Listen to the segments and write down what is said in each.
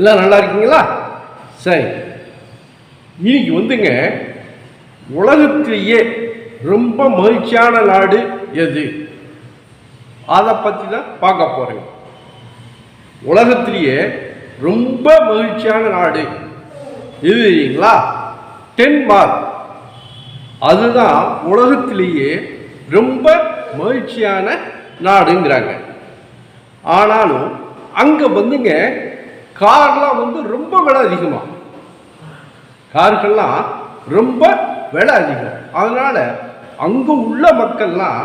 எல்லாம் நல்லா இருக்கீங்களா? சரி. இன்னைக்கு வந்துங்க உலகத்திலேயே ரொம்ப மகிழ்ச்சியான நாடு எது? அதை பற்றி தான் பார்க்க போகிறேங்க உலகத்திலேயே ரொம்ப மகிழ்ச்சியான நாடு. எது இல்லைங்களா டென்மார்க் அதுதான் உலகத்திலேயே ரொம்ப மகிழ்ச்சியான நாடுங்கிறாங்க. ஆனாலும் அங்கே வந்துங்க கார்லாம் வந்து ரொம்ப விலை அதிகமாக கார்கள்லாம் ரொம்ப விலை அதிகம். அதனால் அங்கே உள்ள மக்கள்லாம்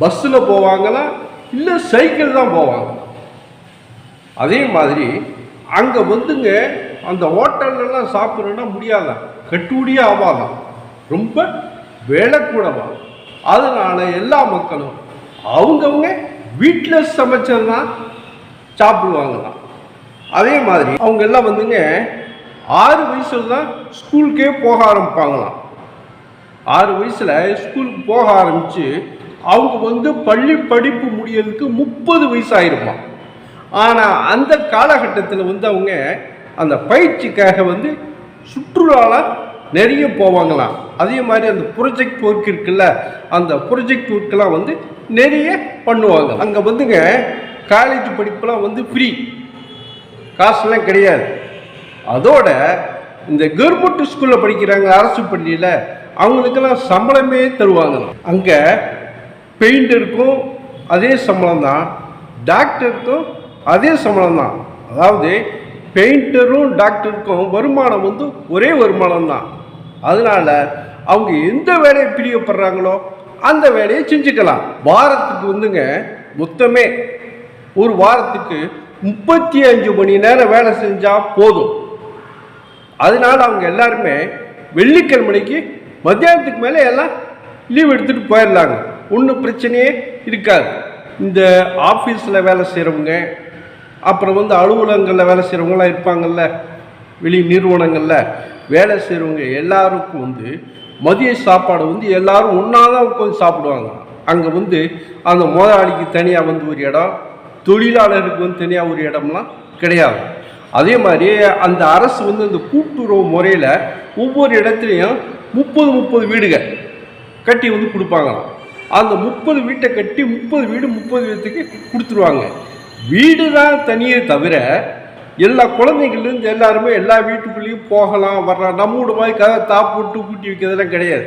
பஸ்ஸில் போவாங்களா? இல்லை சைக்கிள் தான் போவாங்க. அதே மாதிரி அங்கே வந்துங்க அந்த ஹோட்டல்லலாம் சாப்பிட்றோன்னா முடியாதான் கட்டுப்படியே ஆவாதான் ரொம்ப வேலை கூடவா. அதனால் எல்லா மக்களும் அவங்கவுங்க வீட்டில் சமைச்சதுதான் சாப்பிடுவாங்களாம். அதே மாதிரி அவங்க எல்லாம் வந்துங்க ஆறு வயசுல தான் ஸ்கூலுக்கே போக ஆரம்பிப்பாங்களாம். ஆறு வயசில் ஸ்கூலுக்கு போக ஆரம்பித்து அவங்க வந்து பள்ளி படிப்பு முடியறதுக்கு முப்பது வயசு ஆயிருமா ஆனால் அந்த காலகட்டத்தில் வந்து அவங்க அந்த பயிற்சிக்காக வந்து சுற்றுலாலாம் நிறைய போவாங்களாம். அதே மாதிரி அந்த ப்ரொஜெக்ட் ஒர்க் இருக்குல்ல அந்த ப்ரொஜெக்ட் ஒர்க்கெலாம் வந்து நிறைய பண்ணுவாங்க. அங்கே வந்துங்க காலேஜ் படிப்புலாம் வந்து ஃப்ரீ காசுலாம் கிடையாது. அதோட இந்த கவர்மெண்ட் ஸ்கூலில் படிக்கிறாங்க அரசு பள்ளியில் அவங்களுக்கெல்லாம் சம்பளமே தருவாங்க. அங்கே பெயிண்டருக்கும் அதே சம்பளம் தான் டாக்டருக்கும் அதே சம்பளம் தான் அதாவது பெயிண்டரும் டாக்டருக்கும் வருமானம் வந்து ஒரே வருமானம் தான் அதனால அவங்க எந்த வேலையை பிரியப்படுறாங்களோ அந்த வேலையை செஞ்சுக்கலாம். வாரத்துக்கு வந்துங்க மொத்தமே ஒரு வாரத்துக்கு முப்பத்தி அஞ்சு மணி நேரம் வேலை செஞ்சால் போதும். அதனால அவங்க எல்லாருமே வெள்ளிக்கிழமைக்கு மத்தியானத்துக்கு மேலே எல்லாம் லீவ் எடுத்துகிட்டு போயிடலாங்க. ஒன்றும் பிரச்சனையே இருக்காது. இந்த ஆஃபீஸில் வேலை செய்கிறவங்க அப்புறம் வந்து அலுவலகங்களில் வேலை செய்கிறவங்களாம் இருப்பாங்கல்ல வெளி நிறுவனங்களில் வேலை செய்கிறவங்க எல்லாருக்கும் வந்து மதிய சாப்பாடு வந்து எல்லாரும் ஒன்றா தான் உட்காந்து சாப்பிடுவாங்க. அங்கே வந்து அந்த முதலாளிக்கு தனியாக வந்து ஒரு இடம் தொழிலாளருக்கு வந்து தனியாக ஒரு இடம்லாம் கிடையாது. அதே மாதிரி அந்த அரசு வந்து அந்த கூட்டுறவு முறையில் ஒவ்வொரு இடத்துலையும் முப்பது முப்பது வீடுகள் கட்டி வந்து கொடுப்பாங்களாம். அந்த முப்பது வீட்டை கட்டி முப்பது வீடு முப்பது வீட்டுக்கு கொடுத்துருவாங்க. வீடு தான் தனியே தவிர எல்லா குழந்தைங்கள்லேருந்து எல்லாருமே எல்லா வீட்டுக்குள்ளேயும் போகலாம் வரலாம். நம்மோட மாதிரி கதை தாப்புட்டு கூட்டி வைக்கிறதெல்லாம் கிடையாது.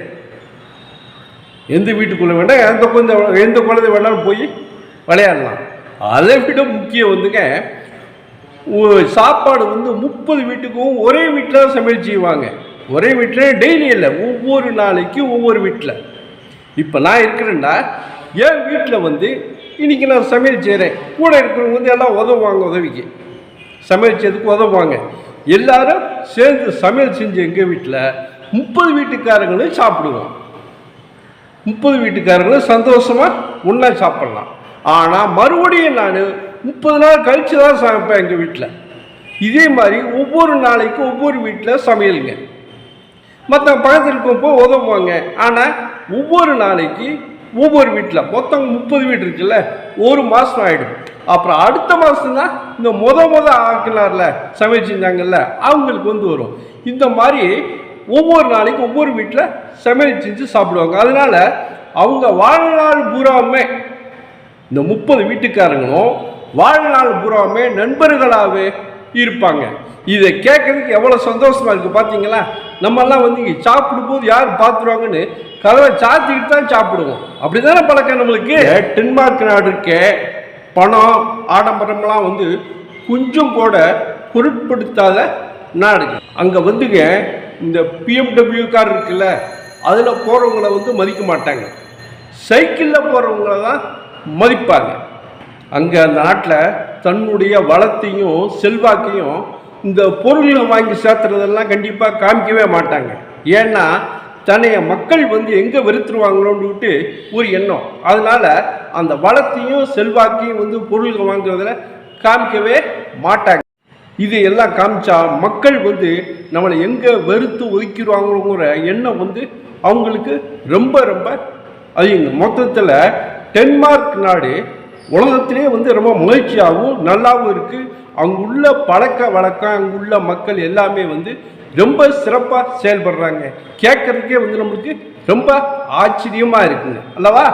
எந்த வீட்டுக்குள்ளே வேணால் எந்த குழந்தை எந்த குழந்தை வேணாலும் போய் விளையாடலாம். அதை விட முக்கியம் வந்துங்க சாப்பாடு வந்து முப்பது வீட்டுக்கும் ஒரே வீட்டில் தான் சமையல் செய்வாங்க. ஒரே வீட்டில் டெய்லி இல்லை ஒவ்வொரு நாளைக்கு ஒவ்வொரு வீட்டில். இப்போ நான் இருக்கிறேன்னா என் வீட்டில் வந்து இன்னைக்கு நான் சமையல் செய்கிறேன் கூட இருக்கிறவங்க வந்து எல்லாம் உதவுவாங்க உதவிக்கு. சமையல் செய்யறதுக்கு உதவுவாங்க. எல்லாரும் சேர்ந்து சமையல் செஞ்ச எங்கள் வீட்டில் முப்பது வீட்டுக்காரங்களும் சாப்பிடுவோம். முப்பது வீட்டுக்காரங்களும் சந்தோஷமாக ஒன்றா சாப்பிட்லாம். ஆனால் மறுபடியும் நான் முப்பது நாள் கழித்து தான் சமைப்பேன் எங்கள் வீட்டில் இதே மாதிரி ஒவ்வொரு நாளைக்கு ஒவ்வொரு வீட்டில் சமையலுங்க. மற்ற பக்கத்தில் இருக்கப்போ உதவுவாங்க. ஆனால் ஒவ்வொரு நாளைக்கு ஒவ்வொரு வீட்டில் மொத்தம் முப்பது வீடு இருக்குல்ல ஒரு மாதம் ஆகிடும் அப்புறம் அடுத்த மாதம் தான் இந்த முத முத ஆக்கினார்ல சமைச்சிருந்தாங்கல்ல அவங்களுக்கு வந்து வரும். இந்த மாதிரி ஒவ்வொரு நாளைக்கு ஒவ்வொரு வீட்டில் சமையல் செஞ்சு சாப்பிடுவாங்க. அதனால் அவங்க வாழ்நாள் பூராவுமே இந்த முப்பது வீட்டுக்காரங்களும் வாழ்நாள் பூராவுமே நண்பர்களாகவே இருப்பாங்க. இதை கேட்கறதுக்கு எவ்வளோ சந்தோஷமா இருக்கு பார்த்தீங்களா நம்மெல்லாம் வந்து இங்கே சாப்பிடும்போது யார் பார்த்துருவாங்கன்னு கதவை சாத்திக்கிட்டு தான் சாப்பிடுவோம். அப்படி தானே பழக்கம் நம்மளுக்கு? டென்மார்க் நாடு இருக்கே. பணம் ஆடம்பரம்லாம் வந்து கொஞ்சம் கூட பொருட்படுத்தாத நாடு. அங்கே வந்துங்க இந்த பிஎம்டபிள்யூ கார் இருக்குல்ல அதில் போகிறவங்கள வந்து மதிக்க மாட்டாங்க. சைக்கிளில் போகிறவங்கள தான் மதிப்பாங்க. அங்கே அந்த நாட்டில் தன்னுடைய வளத்தையும் செல்வாக்கையும் இந்த பொருள்களை வாங்கி சேர்த்துறதெல்லாம் கண்டிப்பாக காமிக்கவே மாட்டாங்க. ஏன்னா தன்னைய மக்கள் வந்து எங்கே வெறுத்துருவாங்களோன்னு விட்டு ஒரு எண்ணம். அதனால் அந்த வளத்தையும் செல்வாக்கையும் வந்து பொருள்கள் வாங்குறதுல காமிக்கவே மாட்டாங்க. இது எல்லாம் காமிச்சா மக்கள் வந்து நம்மளை எங்கே வெறுத்து ஒதுக்கிடுவாங்களோங்கிற எண்ணம் வந்து அவங்களுக்கு ரொம்ப ரொம்ப அதிகம். மொத்தத்தில் டென்மார்க் நாடு உலகத்திலே வந்து ரொம்ப முயற்சியாகவும் நல்லாவும் இருக்குது அங்குள்ள பழக்க வழக்கம் அங்குள்ள மக்கள் எல்லாமே வந்து ரொம்ப சிறப்பாக செயல்படுறாங்க. கேட்கறதுக்கே வந்து நம்மளுக்கு ரொம்ப ஆச்சரியமாக இருக்குங்க. அல்லவா?